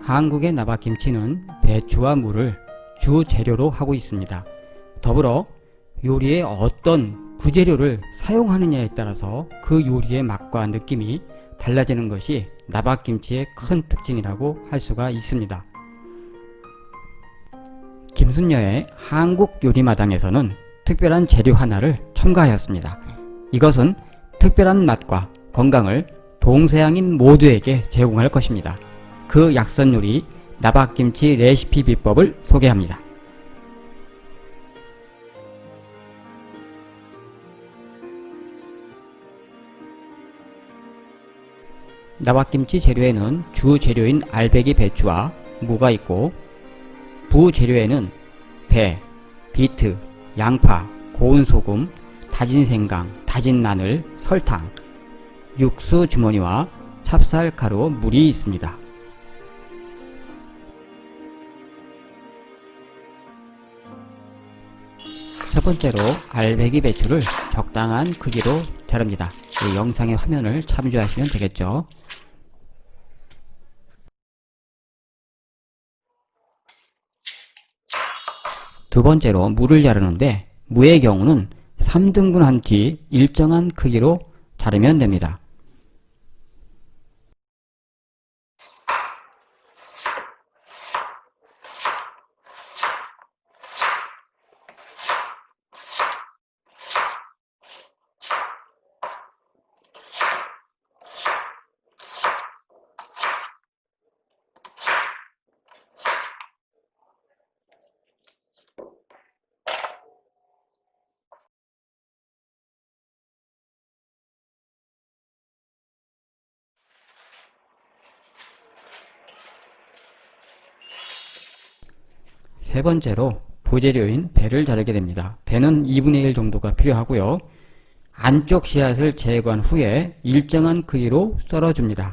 한국의 나박김치는 배추와 물을 주 재료로 하고 있습니다. 더불어 요리에 어떤 구재료를 사용하느냐에 따라서 그 요리의 맛과 느낌이 달라지는 것이 나박김치의 큰 특징이라고 할 수가 있습니다. 김순녀의 한국 요리마당에서는 특별한 재료 하나를 첨가하였습니다. 이것은 특별한 맛과 건강을 동서양인 모두에게 제공할 것입니다. 그 약선 요리 나박김치 레시피 비법을 소개합니다. 나박김치 재료에는 주 재료인 알배기 배추와 무가 있고 부 재료에는 배, 비트, 양파, 고운 소금, 다진 생강, 다진 마늘, 설탕, 육수 주머니와 찹쌀 가루, 물이 있습니다. 첫 번째로 알배기 배추를 적당한 크기로 자릅니다. 이 영상의 화면을 참조하시면 되겠죠. 두 번째로 무를 자르는데 무의 경우는 3등분 한 뒤 일정한 크기로 자르면 됩니다. 세 번째로 부재료인 배를 자르게 됩니다. 배는 2분의 1 정도가 필요하고요. 안쪽 씨앗을 제거한 후에 일정한 크기로 썰어줍니다.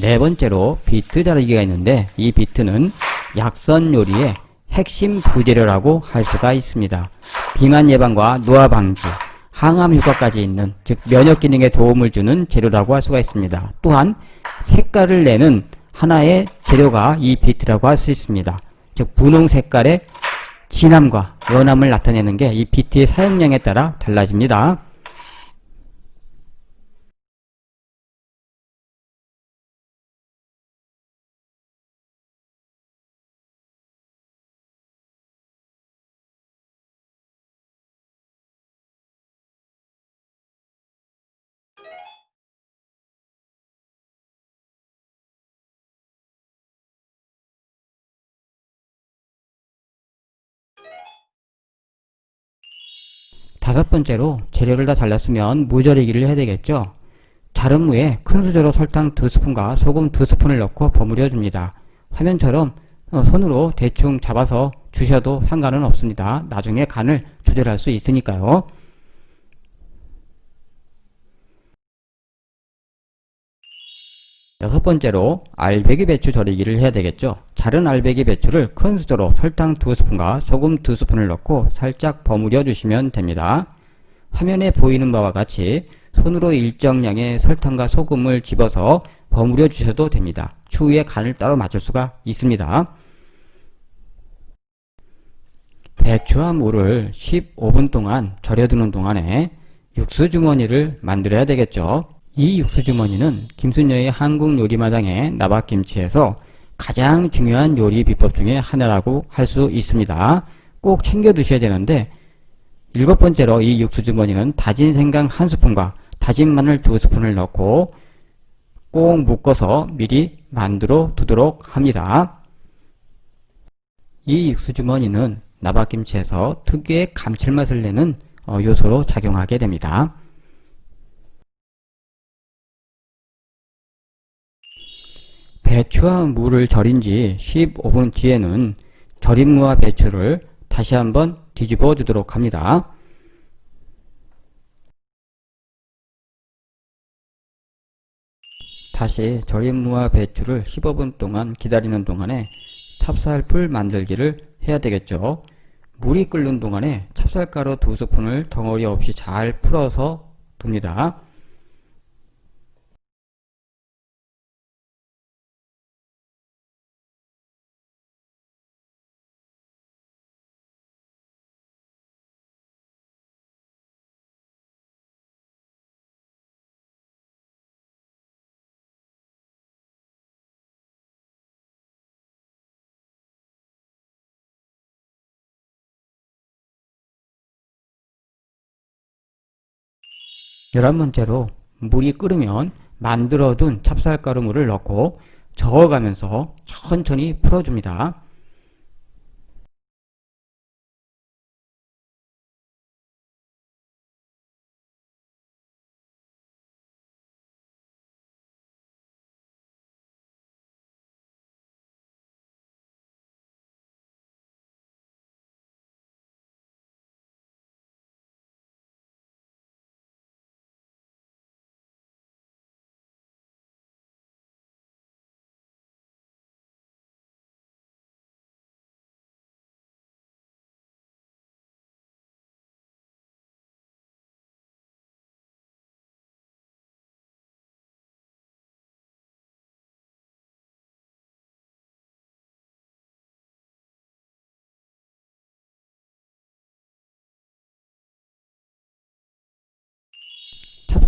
네 번째로 비트 자르기가 있는데 이 비트는 약선 요리의 핵심 부재료라고 할 수가 있습니다. 비만 예방과 노화 방지, 항암 효과까지 있는 즉 면역 기능에 도움을 주는 재료라고 할 수가 있습니다. 또한 색깔을 내는 하나의 재료가 이 비트라고 할 수 있습니다. 즉 분홍 색깔의 진함과 연함을 나타내는 게 이 비트의 사용량에 따라 달라집니다. 다섯 번째로 재료를 다 잘랐으면 무절이기를 해야 되겠죠. 자른 무에 큰 수저로 설탕 두 스푼과 소금 두 스푼을 넣고 버무려 줍니다. 화면처럼 어, 손으로 대충 잡아서 주셔도 상관은 없습니다. 나중에 간을 조절할 수 있으니까요. 여섯 번째로 알배기 배추 절이기를 해야 되겠죠. 자른 알배기 배추를 큰 수저로 설탕 두 스푼과 소금 두 스푼을 넣고 살짝 버무려 주시면 됩니다. 화면에 보이는 바와 같이 손으로 일정량의 설탕과 소금을 집어서 버무려 주셔도 됩니다. 추후에 간을 따로 맞출 수가 있습니다. 배추와 물을 15분 동안 절여두는 동안에 육수 주머니를 만들어야 되겠죠. 이 육수 주머니는 김순녀의 한국 요리마당의 나박김치에서 가장 중요한 요리 비법 중에 하나라고 할 수 있습니다. 꼭 챙겨 두셔야 되는데 일곱 번째로 이 육수 주머니는 다진 생강 한 스푼과 다진 마늘 두 스푼을 넣고 꼭 묶어서 미리 만들어 두도록 합니다. 이 육수 주머니는 나박김치에서 특유의 감칠맛을 내는 어, 요소로 작용하게 됩니다. 배추와 무를 절인 지 15분 뒤에는 절인 무와 배추를 다시 한번 뒤집어 주도록 합니다. 다시 절인 무와 배추를 15분 동안 기다리는 동안에 찹쌀풀 만들기를 해야 되겠죠. 물이 끓는 동안에 찹쌀가루 두 스푼을 덩어리 없이 잘 풀어서 둡니다. 열한 번째로 물이 끓으면 만들어둔 찹쌀가루 물을 넣고 저어가면서 천천히 풀어줍니다.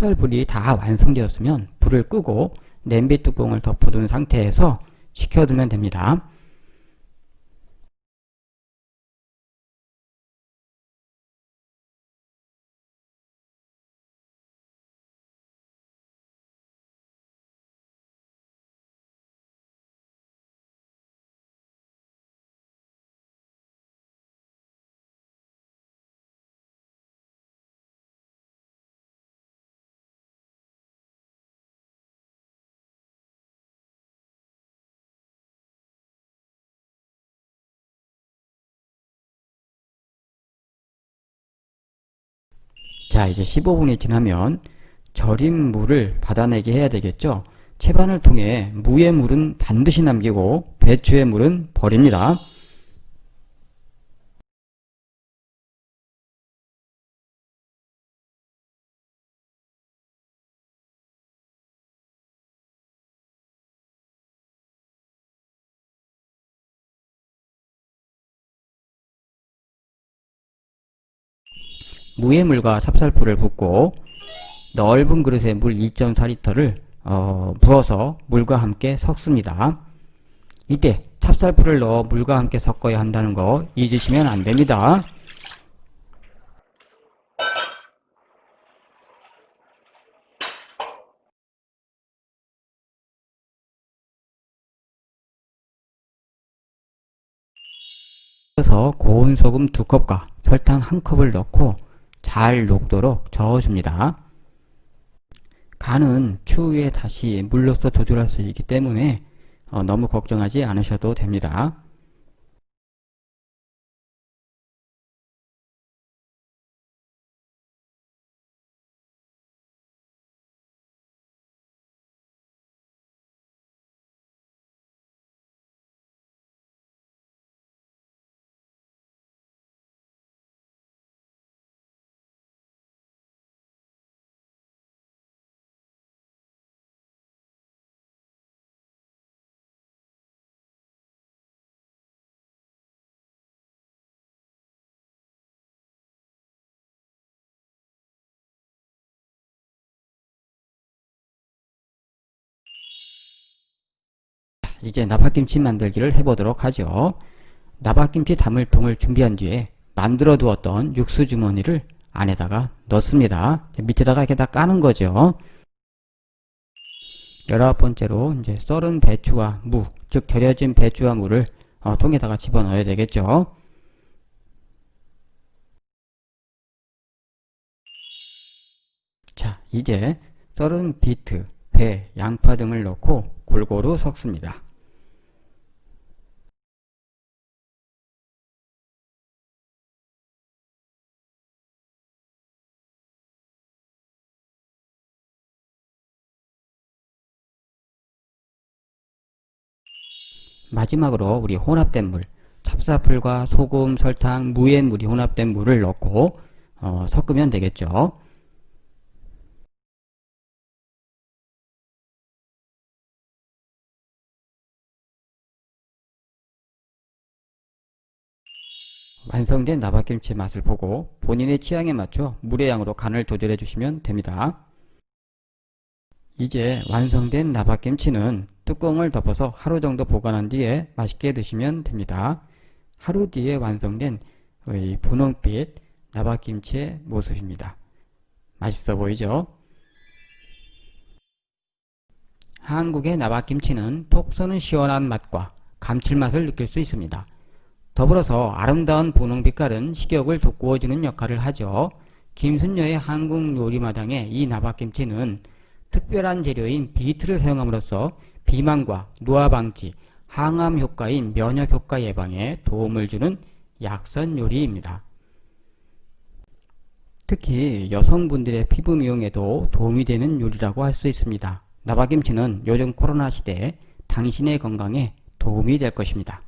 찹쌀불이 다 완성되었으면 불을 끄고 냄비 뚜껑을 덮어둔 상태에서 식혀두면 됩니다. 자, 이제 15분이 지나면 절인 물을 받아내게 해야 되겠죠? 채반을 통해 무의 물은 반드시 남기고 배추의 물은 버립니다. 무의 물과 찹쌀풀을 붓고 넓은 그릇에 물 2.4리터를 어, 부어서 물과 함께 섞습니다. 이때 찹쌀풀을 넣어 물과 함께 섞어야 한다는 거 잊으시면 안 됩니다. 고운 소금 두 컵과 설탕 한 컵을 넣고 잘 녹도록 저어줍니다. 간은 추후에 다시 물로써 조절할 수 있기 때문에 어, 너무 걱정하지 않으셔도 됩니다. 이제 나박김치 만들기를 해보도록 하죠. 나박김치 담을 통을 준비한 뒤에 만들어 두었던 육수 주머니를 안에다가 넣습니다. 밑에다가 이렇게 다 까는 거죠. 열아홉 번째로 이제 썰은 배추와 무, 즉 절여진 배추와 무를 어, 통에다가 집어넣어야 되겠죠. 자, 이제 썰은 비트, 배, 양파 등을 넣고 골고루 섞습니다. 마지막으로 우리 혼합된 물, 찹쌀풀과 소금, 설탕, 무의 물이 혼합된 물을 넣고 어, 섞으면 되겠죠. 완성된 나박김치 맛을 보고 본인의 취향에 맞춰 물의 양으로 간을 조절해 주시면 됩니다. 이제 완성된 나박김치는 뚜껑을 덮어서 하루 정도 보관한 뒤에 맛있게 드시면 됩니다. 하루 뒤에 완성된 이 분홍빛 나박김치의 모습입니다. 맛있어 보이죠? 한국의 나박김치는 톡 쏘는 시원한 맛과 감칠맛을 느낄 수 있습니다. 더불어서 아름다운 분홍 빛깔은 식욕을 돋구어주는 역할을 하죠. 김순녀의 한국 요리마당의 이 나박김치는 특별한 재료인 비트를 사용함으로써 비만과 노화 방지, 항암 효과인 면역 효과 예방에 도움을 주는 약선 요리입니다. 특히 여성분들의 피부 미용에도 도움이 되는 요리라고 할 수 있습니다. 나박김치는 요즘 코로나 시대에 당신의 건강에 도움이 될 것입니다.